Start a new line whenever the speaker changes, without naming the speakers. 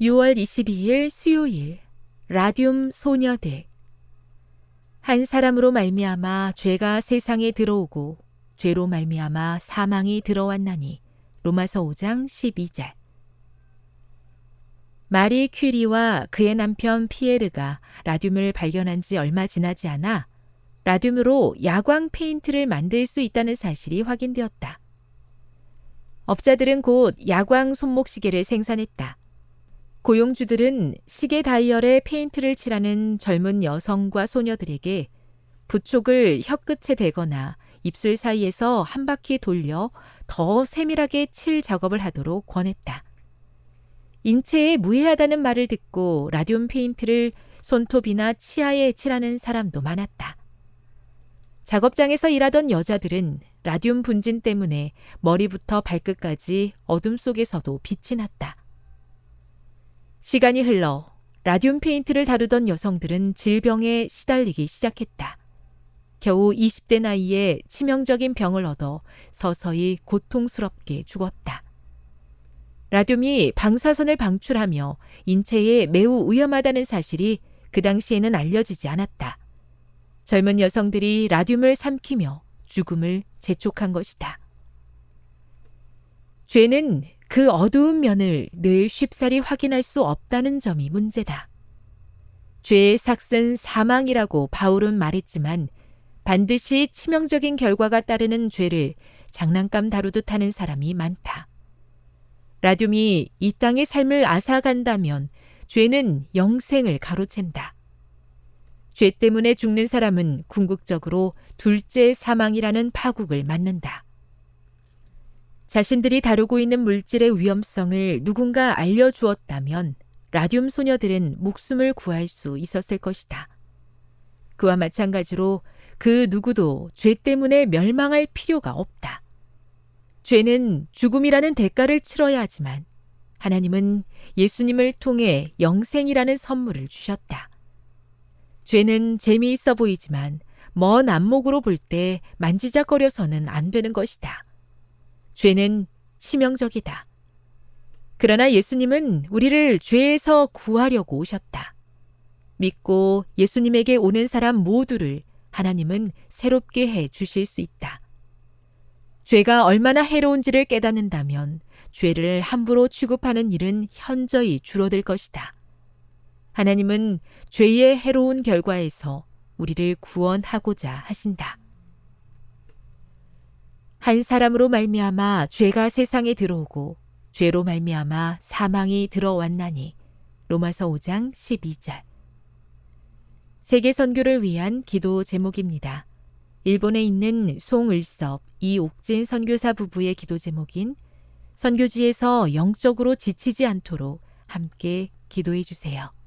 6월 22일 수요일 라듐 소녀들 한 사람으로 말미암아 죄가 세상에 들어오고 죄로 말미암아 사망이 들어왔나니 로마서 5장 12절 마리 퀴리와 그의 남편 피에르가 라듐을 발견한 지 얼마 지나지 않아 라듐으로 야광 페인트를 만들 수 있다는 사실이 확인되었다. 업자들은 곧 야광 손목시계를 생산했다. 고용주들은 시계 다이얼에 페인트를 칠하는 젊은 여성과 소녀들에게 부촉을 혀끝에 대거나 입술 사이에서 한 바퀴 돌려 더 세밀하게 칠 작업을 하도록 권했다. 인체에 무해하다는 말을 듣고 라듐 페인트를 손톱이나 치아에 칠하는 사람도 많았다. 작업장에서 일하던 여자들은 라듐 분진 때문에 머리부터 발끝까지 어둠 속에서도 빛이 났다. 시간이 흘러 라듐 페인트를 다루던 여성들은 질병에 시달리기 시작했다. 겨우 20대 나이에 치명적인 병을 얻어 서서히 고통스럽게 죽었다. 라듐이 방사선을 방출하며 인체에 매우 위험하다는 사실이 그 당시에는 알려지지 않았다. 젊은 여성들이 라듐을 삼키며 죽음을 재촉한 것이다. 죄는 그 어두운 면을 늘 쉽사리 확인할 수 없다는 점이 문제다. 죄의 삭은 사망이라고 바울은 말했지만 반드시 치명적인 결과가 따르는 죄를 장난감 다루듯 하는 사람이 많다. 라듐이 이 땅의 삶을 앗아간다면 죄는 영생을 가로챈다. 죄 때문에 죽는 사람은 궁극적으로 둘째 사망이라는 파국을 맞는다. 자신들이 다루고 있는 물질의 위험성을 누군가 알려주었다면 라듐 소녀들은 목숨을 구할 수 있었을 것이다. 그와 마찬가지로 그 누구도 죄 때문에 멸망할 필요가 없다. 죄는 죽음이라는 대가를 치러야 하지만 하나님은 예수님을 통해 영생이라는 선물을 주셨다. 죄는 재미있어 보이지만 먼 안목으로 볼 때 만지작거려서는 안 되는 것이다. 죄는 치명적이다. 그러나 예수님은 우리를 죄에서 구하려고 오셨다. 믿고 예수님에게 오는 사람 모두를 하나님은 새롭게 해 주실 수 있다. 죄가 얼마나 해로운지를 깨닫는다면 죄를 함부로 취급하는 일은 현저히 줄어들 것이다. 하나님은 죄의 해로운 결과에서 우리를 구원하고자 하신다. 한 사람으로 말미암아 죄가 세상에 들어오고 죄로 말미암아 사망이 들어왔나니 로마서 5장 12절 세계 선교를 위한 기도 제목입니다. 일본에 있는 송을섭 이옥진 선교사 부부의 기도 제목인 선교지에서 영적으로 지치지 않도록 함께 기도해 주세요.